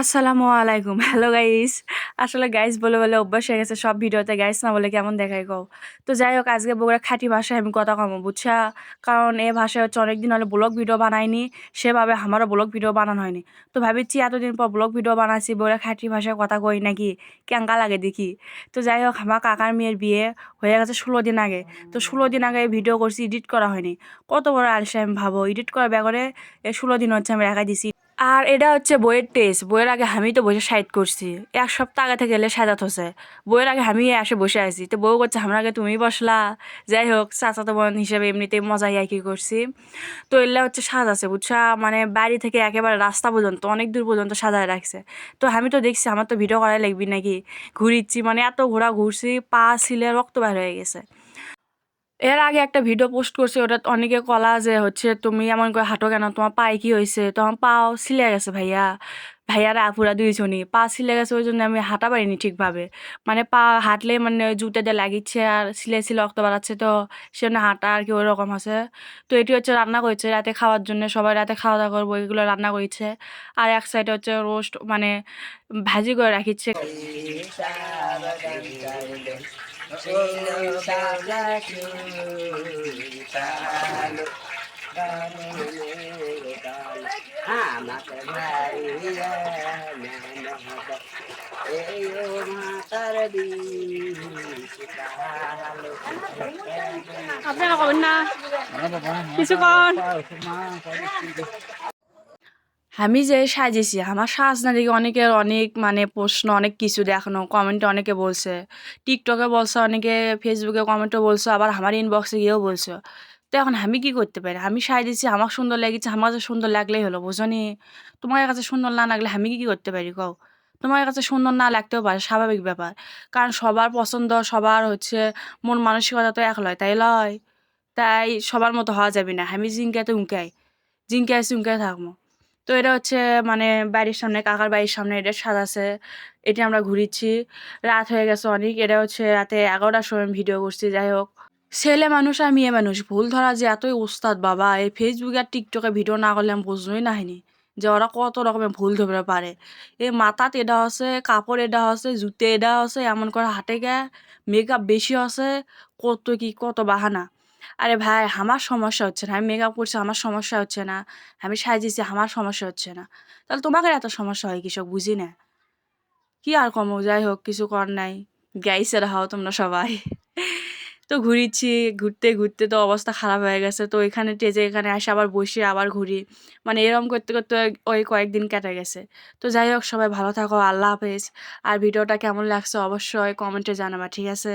আসসালামু আলাইকুম। Hello guys আসলে গাইস বলে বলে অভ্যাস হয়ে গেছে সব ভিডিওতে। গাইস না বলে কেমন দেখায় কও? তো যাই হোক, আজকে বগুড়া খাঁটি ভাষায় আমি কথা কমো, বুঝছা? কারণ এ ভাষায় হচ্ছে অনেকদিন হলে ব্লগ ভিডিও বানাইনি, সেভাবে আমারও ব্লগ ভিডিও বানানো হয়নি। তো ভাবিছি এতদিন পর ব্লগ ভিডিও বানাচ্ছি বগুড়া খাঁটি ভাষায় কথা কই নাকি? কেঙ্কা লাগে দেখি? তো যাই হোক, আমার কাকার মেয়ের বিয়ে হয়ে গেছে ষোলো দিন আগে। তো ষোলো দিন আগে ভিডিও করছি এডিট করা হয়নি। কত বড় আলসে আমি ভাবো এডিট করার ব্যাপারে ষোলো দিন হচ্ছে আমি রেখা দিছি। আর এটা হচ্ছে বইয়ের টেস্ট বইয়ের আগে আমি তো বসে সাইড করছি। এক সপ্তাহ আগে থেকে এলে সাজাত হচ্ছে। বইয়ের আগে আমি এসে বসে আছি। তো বউ করছে আমার আগে তুমি বসলা। যাই হোক চাচাতো বোন হিসেবে এমনিতে মজাই আর কি করছি। তো এলে হচ্ছে সাজাছে বুঝছা? মানে বাড়ি থেকে একেবারে রাস্তা পর্যন্ত, অনেক দূর পর্যন্ত সাজায় রাখছে। তো আমি তো দেখছি, আমার তো ভিডিও করাই লাগবি নাকি? ঘুরিচ্ছি মানে এত ঘোরা ঘুরছি পা ছিলে রক্ত বের হয়ে গেছে। এর আগে একটা ভিডিও পোস্ট করছে, ওটা অনেকে কলা যে হচ্ছে, তুমি এমন করে হাঁটো কেন? তোমার পায়ে কি হয়েছে তোমার পাও সিলে গেছে ভাইয়া। ভাইয়ারা আপুরা দুইজনই। পা সিলে গেছে ওই জন্য আমি হাঁটা পারিনি ঠিকভাবে। মানে পা হাঁটলে মানে জুতে দিয়ে লাগিচ্ছে আর সিলে সিলে রক্ত বাড়াচ্ছে তো সেজন্য হাঁটা আর কি ওরকম আছে। তো এটি হচ্ছে রান্না করেছে রাতে খাওয়ার জন্য। সবাই রাতে খাওয়া দাওয়া করব, এগুলো রান্না করেছে। আর এক সাইডে হচ্ছে রোস্ট মানে ভাজি করে রাখিচ্ছে। আমাকে ভারিয়া এই ও মাতার আপনারা কবেন না কিছু কন আমি যে সাজেছি, আমার সাজ না দেখে অনেকের অনেক মানে প্রশ্ন, অনেক কিছু দেখানো কমেন্টে অনেকে বলছে। টিকটকে বলছে, অনেকে ফেসবুকে কমেন্টে বলছে, আবার আমার ইনবক্সে গিয়েও বলছে। তো এখন আমি কি করতে পারি? আমি সাজেছি, আমার সুন্দর লেগেছে, আমার কাছে সুন্দর লাগলেই হলো, বুঝনি? তোমার কাছে সুন্দর না লাগলে আমি কি করতে পারি কও? তোমার কাছে সুন্দর না লাগতেও পারে, স্বাভাবিক ব্যাপার। কারণ সবার পছন্দ, সবার হচ্ছে মন মানসিকতা তো এক লয় তাই লয়। তাই সবার মতো হওয়া যাবে না। আমি জিঙ্কায় তো উঙ্কাই জিঙ্কায় চুঙ্কায় থাকব। তো এটা হচ্ছে মানে বাড়ির সামনে, কাকার বাড়ির সামনে এটা সাজাছে এটা আমরা ঘুরিচ্ছি। রাত হয়ে গেছে অনেক। এটা হচ্ছে রাতে এগারোটার সময় ভিডিও করছি, যাই হোক। ছেলে মানুষ আর মেয়ে মানুষ, ভুল ধরা যে এতই উস্তাদ বাবা। এই ফেসবুক আর টিকটকে ভিডিও না করলে আমি বুঝলোই নাহিনি যে ওরা কত রকমের ভুল ধরতে পারে। এ মাথাত এটা আছে, কাপড় এটা আছে, জুতে এটা আছে, এমন করে হাটে গে মেকআপ বেশি আছে, কত কি কত বাহানা। আরে ভাই, আমার সমস্যা হচ্ছে না। আমি মেকআপ করছি, আমার সমস্যা হচ্ছে না। আমি সাজিয়েছি, আমার সমস্যা হচ্ছে না। তাহলে তোমাকে এত সমস্যা হয় কৃষক বুঝি না। কি আর কমো যাই হোক, কিছু কর নাই। গাইসের হও তোমরা সবাই। তো ঘুরিচ্ছি, ঘুরতে ঘুরতে তো অবস্থা খারাপ হয়ে গেছে। তো এখানে টেজে এখানে আসে আবার বসে আবার ঘুরি। মানে এরকম করতে করতে ওই কয়েকদিন কেটে গেছে। তো যাই হোক, সবাই ভালো থাকো, আল্লাহ হাফেজ। আর ভিডিওটা কেমন লাগছে অবশ্যই কমেন্টে জানাবা, ঠিক আছে?